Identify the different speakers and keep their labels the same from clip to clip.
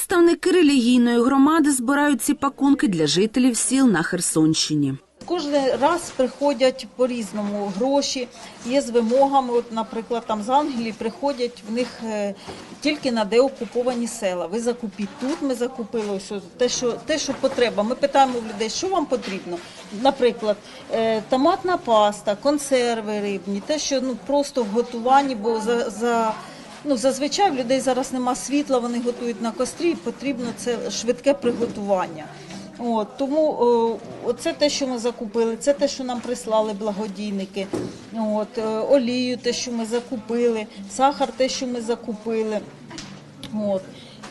Speaker 1: Представники релігійної громади збирають ці пакунки для жителів сіл на Херсонщині.
Speaker 2: Кожен раз приходять по-різному гроші, є з вимогами. От, наприклад, там з Англії приходять в них е, тільки на деокуповані села. Ви закупіть тут. Ми закупили ось те, що те, що потреба. Ми питаємо в людей, що вам потрібно. Наприклад, е, томатна паста, консерви рибні, те, що ну просто в готуванні, бо за. за Ну, зазвичай в людей зараз нема світла, вони готують на кострі, потрібно це швидке приготування. От, тому о, оце те, що ми закупили, це те, що нам прислали благодійники. От, е, олію, те, що ми закупили, сахар, те, що ми закупили. От.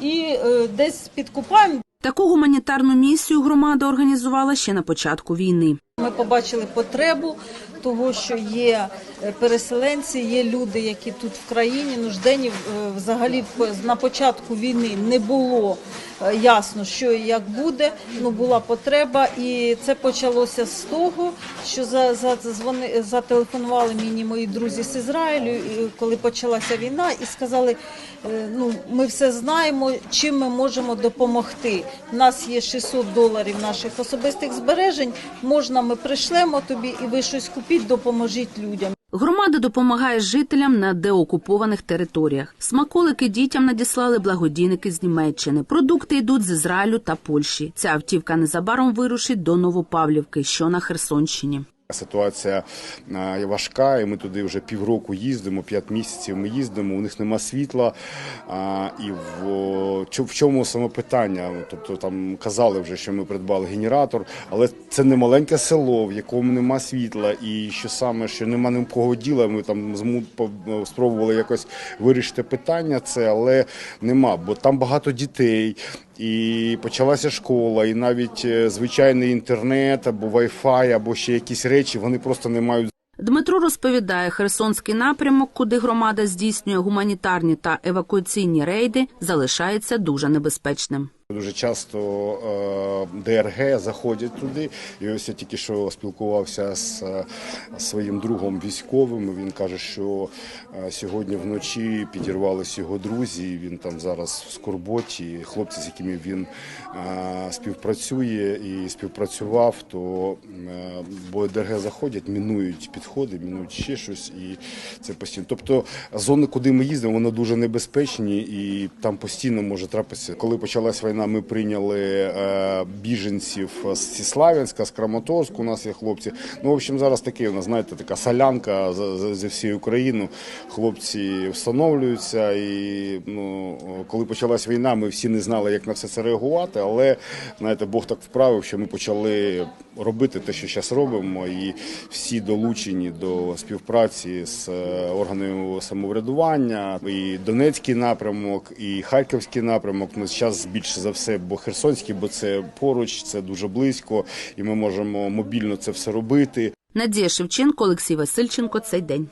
Speaker 2: І е, десь підкупаємо.
Speaker 1: Таку гуманітарну місію громада організувала ще на початку війни.
Speaker 2: Ми побачили потребу того, що є е, переселенці, є люди, які тут в країні нужденні. Е, Взагалі на початку війни не було е, ясно, що і як буде. Ну була потреба, і це почалося з того, що за, за дзвони- зателефонували мені мої друзі з Ізраїлю, коли почалася війна, і сказали: ну ми все знаємо, чим ми можемо допомогти. У нас є 600 доларів наших особистих збережень. Можна, ми прийшлемо тобі, і ви щось купіть, допоможіть людям.
Speaker 1: Громада допомагає жителям на деокупованих територіях. Смаколики дітям надіслали благодійники з Німеччини. Продукти йдуть з Ізраїлю та Польщі. Ця автівка незабаром вирушить до Новопавлівки, що на Херсонщині.
Speaker 3: Ситуація е, важка, і ми туди вже півроку їздимо, п'ять місяців ми їздимо, у них нема світла. І в, чому саме питання? Тобто там казали вже, що ми придбали генератор, але це не маленьке село, в якому нема світла, і що саме, що нема ні кого діла. Ми там спробували якось вирішити питання, це, але нема, бо там багато дітей. І почалася школа, і навіть е, звичайний інтернет або Wi-Fi, або ще якісь речі, вони просто не мають
Speaker 1: Дмитро розповідає, Херсонський напрямок, куди громада здійснює гуманітарні та евакуаційні рейди, залишається дуже небезпечним.
Speaker 3: Дуже часто е, ДРГ заходять туди. І ось я тільки що спілкувався з е, своїм другом військовим. Він каже, що е, сьогодні вночі підірвалися його друзі. Він там зараз в скорботі. Хлопці, з якими він співпрацює і співпрацював, то бо ДРГ заходять, мінують підходи, мінують ще щось, і це постійно. Тобто зони, куди ми їздимо, вони дуже небезпечні, і там постійно може трапитися. Коли почалась війна, ми прийняли е, біженців з Сіславянська, з Краматорську. У нас є хлопці. Ну, в общем, зараз таке у нас, знаєте, така солянка за, за Україну. Хлопці встановлюються. І ну, коли почалась війна, ми всі не знали, як на все це реагувати. Але знаєте, Бог так вправив, що ми почали робити те, що зараз робимо, і всі долучені до співпраці з е, органами самоврядування, і Донецький напрямок, і Харківський напрямок. Ну, зараз більше за все, бо Херсонський, бо це поруч, це дуже близько, і ми можемо мобільно це все робити.
Speaker 1: Надія Шевченко, Олексій Васильченко. Цей день.